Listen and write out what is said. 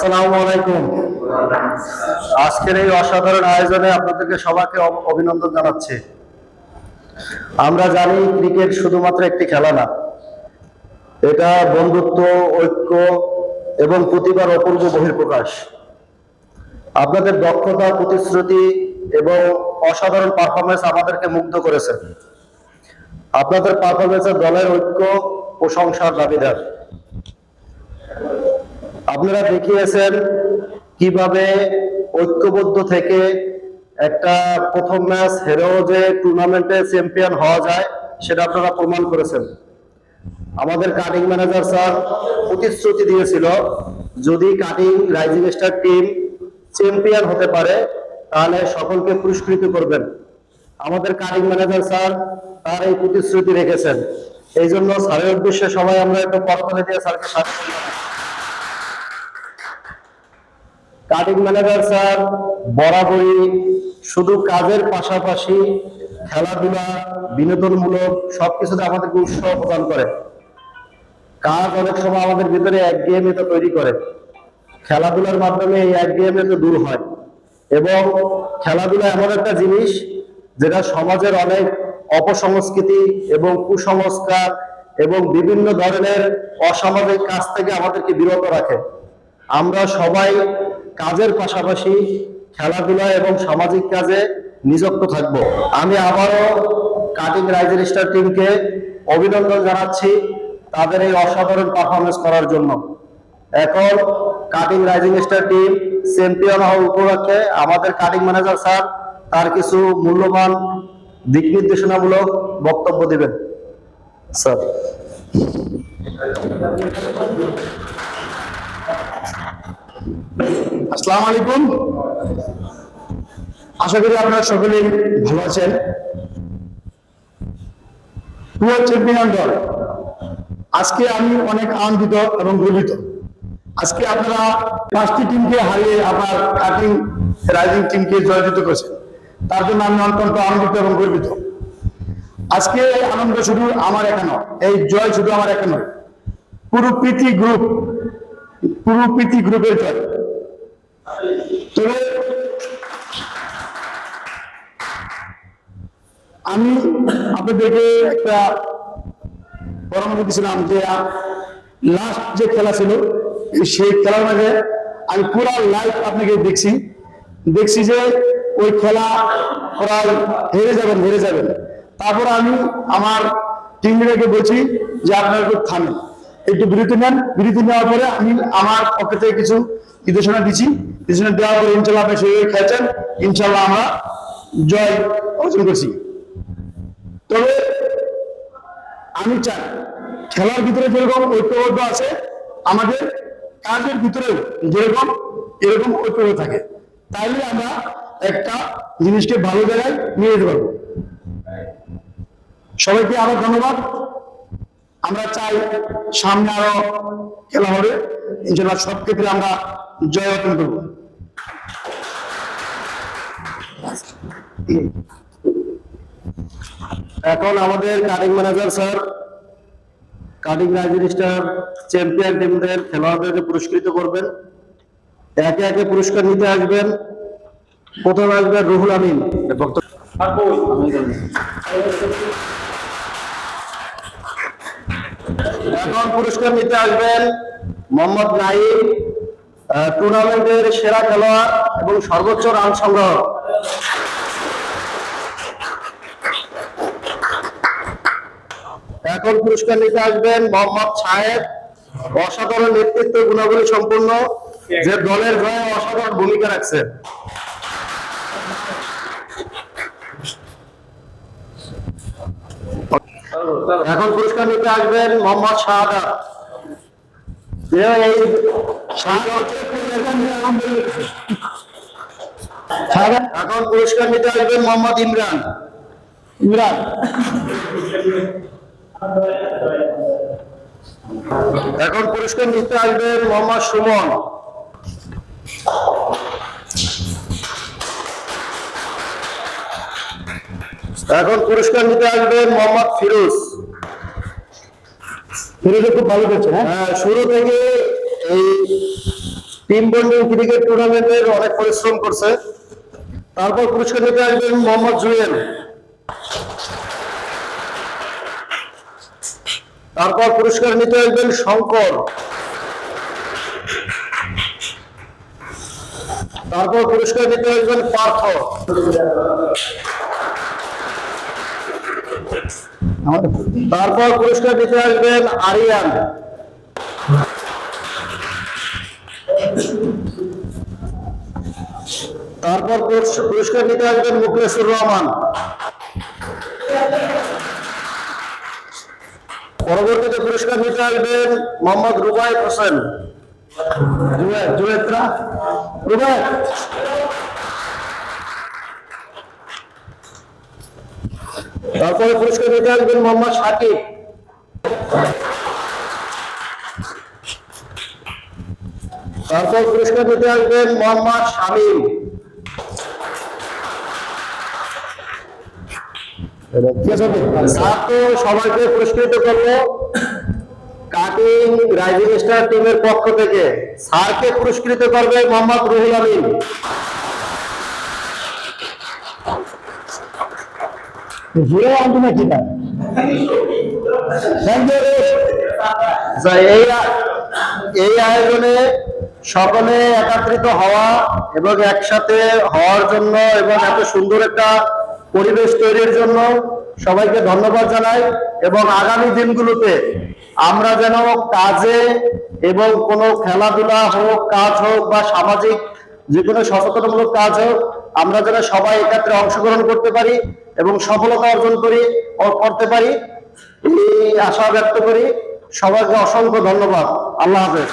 আসসালামু আলাইকুম। আজকের এই অসাধারণ আয়োজনে আপনাদেরকে সবাইকে অভ- অভিনন্দন জানাচ্ছি। আমরা জানি ক্রিকেট শুধুমাত্র একটি খেলা না, এটা বন্ধুত্ব, ঐক্য এবং প্রতিভার অপূর্ব বহির্প্রকাশ আপনাদের দক্ষতা, প্রতিশ্রুতি এবং অসাধারণ পারফরমেন্স আমাদেরকে মুগ্ধ করেছে। আপনাদের পারফরমেন্সের দলের ঐক্য, প্রশংসার দাবিদার। আপনারা দেখিয়েছেন কীভাবে ঐক্যবদ্ধ থেকে একটা প্রথম ম্যাচ হেরেও যে টুর্নামেন্টে চ্যাম্পিয়ন হওয়া যায়, সেটা আপনারা প্রমাণ করেছেন। আমাদের কাটিং ম্যানেজার স্যার প্রতিশ্রুতি দিয়েছিল, যদি cutting rising star team champion হতে পারে, তাহলে সকলকে পুরস্কৃত করবেন। আমাদের কাটিং ম্যানেজার স্যার তার এই প্রতিশ্রুতি রেখেছেন। এই জন্য স্যারের উদ্দেশ্যে সবাই আমরা একটু করতলে দিয়ে স্যারকে স্বাগত জানাই। কাটিং ম্যানেজার স্যার, বরাবরই শুধু কাজের পাশাপাশি খেলাধুলা, বিনোদনমূলক সবকিছুতে আমাদেরকে উৎসাহ প্রদান করে। কাজ অনেক সময় আমাদের ভিতরে একঘেয়েমিতা তৈরি করে। খেলাধুলার মাধ্যমে এই একঘেয়েমিতা দূর হয়। এবং খেলাধুলা এমন একটা জিনিস যেটা সমাজের অনেক অপসংস্কৃতি এবং কুসংস্কার এবং বিভিন্ন ধরনের অসামাজিক কাজ থেকে আমাদেরকে বিরত রাখে। আমরা সবাই কাজের পাশাপাশি খেলাধুলা এবং সামাজিক কাজে নিযুক্ত থাকব। আমি আবারও কাটিং রাইজের স্টার টিমকে অভিনন্দন জানাচ্ছি তাদের এই অসাধারণ পারফরমেন্স করার জন্য। এখন cutting rising star team champion হওয়ার উপলক্ষে আমাদের কাটিং ম্যানেজার স্যার তার কিছু মূল্যবান দিক নির্দেশনামূলক বক্তব্য দিবেন। স্যার। আসসালামু আলাইকুম। আশা করি আপনারা সকলেই ভালো আছেন। প্রিয় চ্যাম্পিয়ন দল আজকে আমি অনেক আনন্দিত এবং গর্বিত। আজকে আপনারা পাঁচটি টিমকে হারিয়ে আপনার কাটিং, রাইজিং টিমকে জয়যুক্ত করেছেন। তার জন্য আমি অত্যন্ত আনন্দিত এবং গর্বিত। আজকে এই আনন্দ শুধু আমার একা নয়, এই জয় শুধু আমার একা নয়। পুরো প্রীতি গ্রুপ পুরো প্রীতি গ্রুপের জয়। তবে আমি আপনাদেরকে একটা পরামর্শ দিয়েছিলাম যে লাস্ট যে খেলা ছিল, সেই খেলার মাঝে আমি পুরো লাইভ আপনাকে দেখছি। দেখছি যে ওই খেলা প্রায় হেরে যাবেন হেরে যাবেন। তারপর আমি আমার টিম লিডারকে বলছি যে, আপনারা একটু থামেন। একটু বিরতি নেন। বিরতি নেওয়ার পরে আমি আমার পক্ষ থেকে কিছু নির্দেশনা দিচ্ছি। নির্দেশনা দেওয়ার পরে ইনশাল্লাহ আপনি সেইভাবে খেলছেন ইনশাল্লাহ আমরা জয় অর্জন করছি। তবে আমি চাই, খেলার ভিতরে যেরকম ঐক্যবদ্ধ আছে, আমাদের কাজের ভিতরেও যেরকম, এরকম ঐক্যবদ্ধ থাকে। তাইলে আমরা একটা জিনিসকে ভালো জায়গায় নিয়ে যেতে পারব। সবাইকে আরও ধন্যবাদ। আমরা চাই সামনে আরও খেলা হবে। ইনশাল্লাহ সব ক্ষেত্রে আমরা জয় অর্জন করব। এখন আমাদের cutting manager sir cutting rising champion টিমদের খেলোয়াড়দেরকে পুরস্কৃত করবেন। একে একে পুরস্কার নিতে আসবেন। প্রথমে আসবেন রুহুল আমিন। এখন পুরস্কার নিতে আসবেন মোহাম্মদ নাইম টুর্নামেন্টের সেরা খেলোয়াড় এবং সর্বোচ্চ রান সংগ্রহ এখন পুরস্কার নিতে আসবেন মোহাম্মদ সাহেব। অসাধারণ নেতৃত্ব, গুণাবলী সম্পন্ন। যে দলের হয়ে অসাধারণ ভূমিকা রাখছেন। এখন পুরস্কার নিতে আসবেন মোহাম্মদ শাহাদা এই এখন পুরস্কার নিতে আসবেন মোহাম্মদ ইমরান। ইমরান। এখন পুরস্কার নিতে আসবেন মোহাম্মদ সুমন। এখন পুরস্কার নিতে আসবেন মোহাম্মদ ফিরোজ। ফিরোজে খুব ভালো করছে হ্যাঁ? হ্যাঁ, শুরু থেকে এই টিম বন্ডিং ক্রিকেট টুর্নামেন্টের অনেক পরিশ্রম করছে। তারপর পুরস্কার নিতে আসবেন মোহাম্মদ জুয়েল। তারপর পুরস্কার নিতে আসবেন শঙ্কর। তারপর পুরস্কার নিতে আসবেন পার্থ। তারপর পুরস্কার নিতে আসবেন আরিয়ান। তারপর পুরস্কার নিতে আসবেন মুখলেসুর রহমান। পরবর্তীতে পুরস্কার নিতে আসবেন মোহাম্মদ রুবাই হোসেন। তারপরে পুরস্কার নিতে আসবেন মোহাম্মদ সাকিব। তারপর পুরস্কার নিতে আসবেন মোহাম্মদ শামীম। ঠিক আছে স্যার সবাইকে পুরস্কৃত করব কাটিং রাইজিং স্টার টিমের পক্ষ থেকে স্যারকে পুরস্কৃত করবে মোহাম্মদ রুহুল আমিন। জুড়ে আনতো না কি এই আয়োজনে সকলে একাত্রিত হওয়া এবং একসাথে হওয়ার জন্য এবং এত সুন্দর একটা পরিবেশ তৈরির জন্য সবাইকে ধন্যবাদ জানাই এবং আগামী দিনগুলোতে আমরা যেন কাজে এবং কোনো খেলাধুলা হোক, কাজ হোক বা সামাজিক যে কোনো সচেতনমূলক কাজ হোক, আমরা যেন সবাই একাত্রে অংশগ্রহণ করতে পারি এবং সফলতা অর্জন করি করতে পারি। এই আশা ব্যক্ত করি সবাইকে অসংখ্য ধন্যবাদ। আল্লাহ হাফেজ।